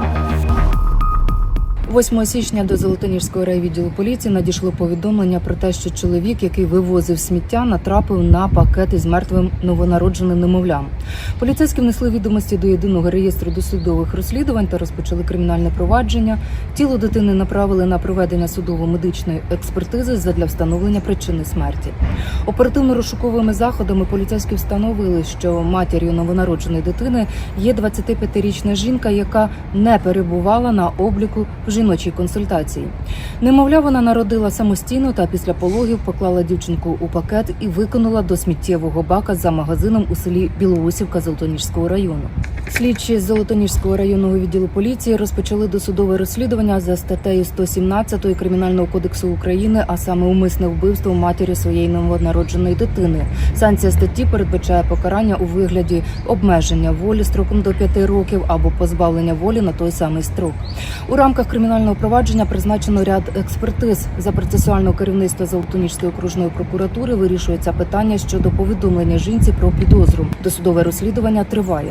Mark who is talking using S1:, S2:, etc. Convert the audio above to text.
S1: Thank you. 8 січня до Золотоніжського райвідділу поліції надійшло повідомлення про те, що чоловік, який вивозив сміття, натрапив на пакет із мертвим новонародженим немовлям. Поліцейські внесли відомості до єдиного реєстру досудових розслідувань та розпочали кримінальне провадження. Тіло дитини направили на проведення судово-медичної експертизи задля встановлення причини смерті. Оперативно-розшуковими заходами поліцейські встановили, що матір'ю новонародженої дитини є 25-річна жінка, яка не перебувала на обліку в жіночій консультації. Немовля вона народила самостійно та після пологів поклала дівчинку у пакет і викинула до сміттєвого бака за магазином у селі Білоусівка Золотоніжського району. Слідчі з Золотоніжського районного відділу поліції розпочали досудове розслідування за статтею 117 Кримінального кодексу України, а саме умисне вбивство матері своєї новонародженої дитини. Санкція статті передбачає покарання у вигляді обмеження волі строком до 5 років або позбавлення волі на той самий строк. У рамках кримінального провадження призначено ряд експертиз. За процесуального керівництва Золотоніжської окружної прокуратури вирішується питання щодо повідомлення жінці про підозру. Досудове розслідування триває.